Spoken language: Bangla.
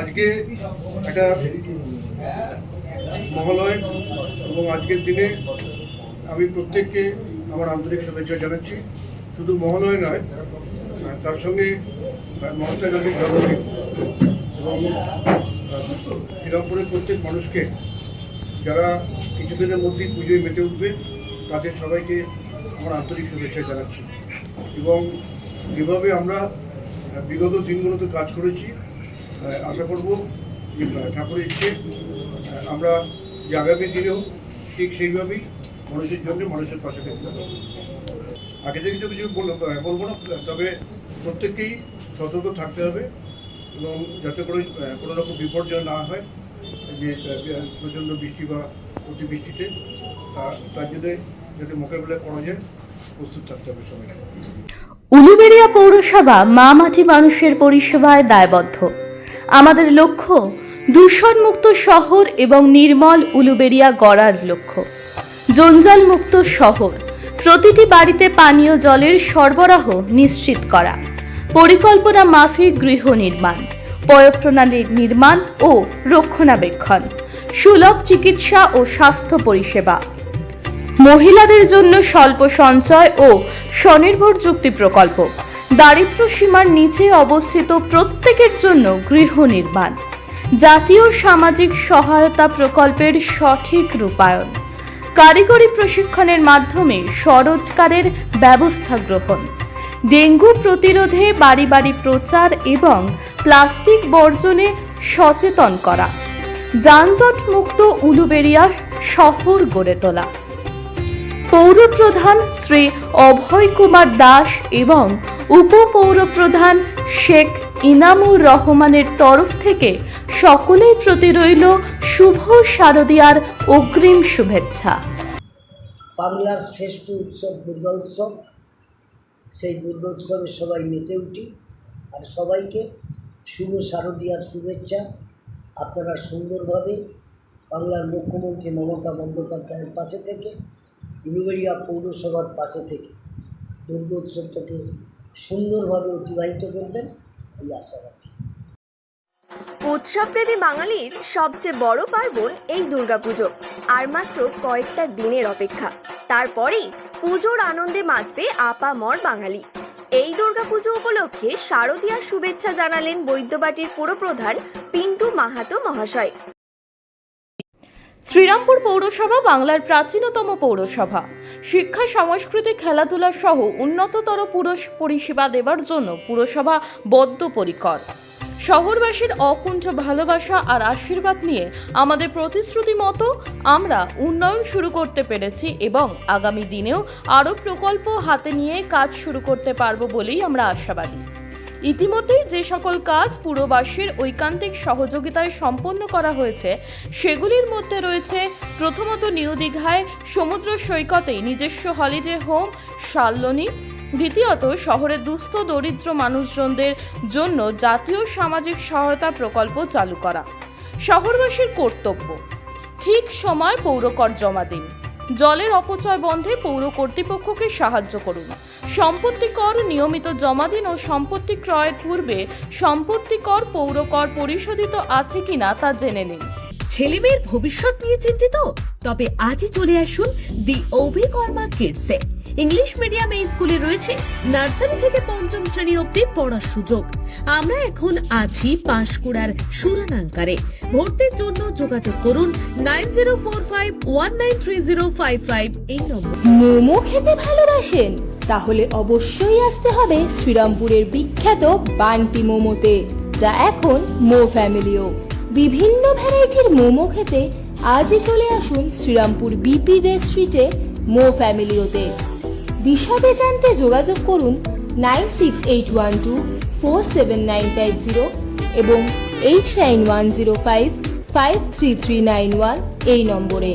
আজকে একটা মহালয় এবং আজকের দিনে আমি প্রত্যেককে আমার আন্তরিক শুভেচ্ছা জানাচ্ছি। শুধু মহালয় নয় তার সঙ্গে মহাত্মা গান্ধীর জন্মদিন এবং শ্রীরামপুরের প্রত্যেক মানুষকে যারা কিছুদিনের মধ্যেই পুজোয় মেতে উঠবে, তাদের সবাইকে আমার আন্তরিক শুভেচ্ছা জানাচ্ছি। এবং যেভাবে আমরা বিগত দিনগুলোতে কাজ করেছি। আশা করব ঠাকুরের ইচ্ছে আমরা যে আগামী দিনেও ঠিক সেইভাবেই মানুষের জন্য মানুষের পাশে থাকতে আগে থেকে তো কিছু বল- বলব না, তবে প্রত্যেককেই সতর্ক থাকতে হবে এবং যাতে করে কোনো রকম বিপর্যয় না হয়, যে প্রচণ্ড বৃষ্টি বা অতিবৃষ্টিতে তার জন্য যাতে মোকাবিলা করা যায়, প্রস্তুত থাকতে হবে সবাইকে। উলুবেড়িয়া পৌরসভা মা মাটি মানুষের পরিষেবায় দায়বদ্ধ। আমাদের লক্ষ্য দূষণমুক্ত শহর এবং নির্মল উলুবেড়িয়া গড়ার লক্ষ্য। জঞ্জালমুক্ত শহর, প্রতিটি বাড়িতে পানীয় জলের সরবরাহ নিশ্চিত করা, পরিকল্পনা মাফিক গৃহ নির্মাণ পয়ঃপ্রণালীর নির্মাণ ও রক্ষণাবেক্ষণ, সুলভ চিকিৎসা ও স্বাস্থ্য পরিষেবা। মহিলাদের জন্য স্বল্প সঞ্চয় ও স্বনির্ভর যুক্তি প্রকল্প। দারিদ্র সীমার নিচে অবস্থিত প্রত্যেকের জন্য গৃহ নির্মাণ, জাতীয় সামাজিক সহায়তা প্রকল্পের সঠিক রূপায়ণ, কারিগরি প্রশিক্ষণের মাধ্যমে স্বরোজগারের ব্যবস্থা গ্রহণ, ডেঙ্গু প্রতিরোধে বাড়ি বাড়ি প্রচার এবং প্লাস্টিক বর্জনে সচেতন করা যানজট মুক্ত উলুবেড়িয়া শহর গড়ে তোলা। পৌরপ্রধান শ্রী অভয় কুমার দাস এবং উপপৌরপ্রধান শেখ ইনামুর রহমানের তরফ থেকে সকলের প্রতি রইল শুভ শারদীয়ার অগ্রিম শুভেচ্ছা। বাংলার শ্রেষ্ঠ উৎসব দুর্গা উৎসব সেই দুর্গা উৎসবে সবাই মেতে উঠি আর সবাইকে শুভ শারদীয়ার শুভেচ্ছা। আপনারা সুন্দরভাবে বাংলার মুখ্যমন্ত্রী মমতা বন্দ্যোপাধ্যায়ের পাশে থেকে উলুবেড়িয়া পৌরসভার পাশে থেকে দুর্গা উৎসবটাকে সুন্দরভাবে অতিবাহিত করবেন এই আশা রাখি। উৎসবপ্রেমী বাঙালির সবচেয়ে বড় পার্বণ এই দুর্গাপুজো, আর মাত্র কয়েকটা দিনের অপেক্ষা। তারপরেই পুজোর আনন্দে মাতবে আপামর বাঙালি। এই দুর্গাপুজো উপলক্ষে শারদীয়ার শুভেচ্ছা জানালেন বৈদ্যবাটির পুরপ্রধান পিন্টু মাহাতো মহাশয়। শ্রীরামপুর পৌরসভা বাংলার প্রাচীনতম পৌরসভা। শিক্ষা, সংস্কৃতি, খেলাধুলা সহ উন্নততর পুরুষ পরিষেবা দেবার জন্য পুরসভা বদ্ধপরিকর। শহরবাসীর অকুণ্ঠ ভালোবাসা আর আশীর্বাদ নিয়ে আমাদের প্রতিশ্রুতি মতো আমরা উন্নয়ন শুরু করতে পেরেছি এবং আগামী দিনেও আরও প্রকল্প হাতে নিয়ে কাজ শুরু করতে পারব বলেই আমরা আশাবাদী। ইতিমধ্যেই যে সকল কাজ পুরবাসীর ঐকান্তিক সহযোগিতায় সম্পন্ন করা হয়েছে, সেগুলির মধ্যে রয়েছে প্রথমত নিউ দীঘায় সমুদ্র সৈকতে নিজস্ব হলিডে হোম শাল্লনি দ্বিতীয়ত, শহরের দুস্থ দরিদ্র মানুষজনদের জন্য জাতীয় সামাজিক সহায়তা প্রকল্প চালু করা। শহরবাসীর কর্তব্য, ঠিক সময় পৌরকর জমা দিন। জলের অপচয় বন্ধে পৌর কর্তৃপক্ষকে সাহায্য করুন। সম্পত্তি কর নিয়মিত জমা দিন ও সম্পত্তি ক্রয়ের পূর্বে সম্পত্তি কর পৌর কর পরিশোধিত আছে কিনা তা জেনে নিন। ছেলেমেয়ের ভবিষ্যৎ নিয়ে চিন্তিত? তবে আজই চলে আসুন দি অভিকর্মা কিডসে। ইংলিশ মিডিয়াম এই স্কুলে রয়েছে নার্সারি থেকে পঞ্চম শ্রেণি অবধি পড়ার সুযোগ। আমরা এখন আছি পাঁশকুড়ার সুরানাঙ্কারে। ভর্তির জন্য যোগাযোগ করুন nine zero four five one nine three zero five five এই নম্বর। মোমো খেতে ভালোবাসেন? তাহলে অবশ্যই আসতে হবে শ্রীরামপুরের বিখ্যাত বান্টি মোমোতে, যা এখন মো ফ্যামিলিও। বিভিন্ন ভ্যারাইটির মোমো খেতে আজই চলে আসুন শ্রীরামপুর বিপি দে স্ট্রিটে মো ফ্যামিলিওতে। বিশদে জানতে যোগাযোগ করুন nine six eight one two four seven nine five zero এবং eight nine one zero five five three three nine one এই নম্বরে।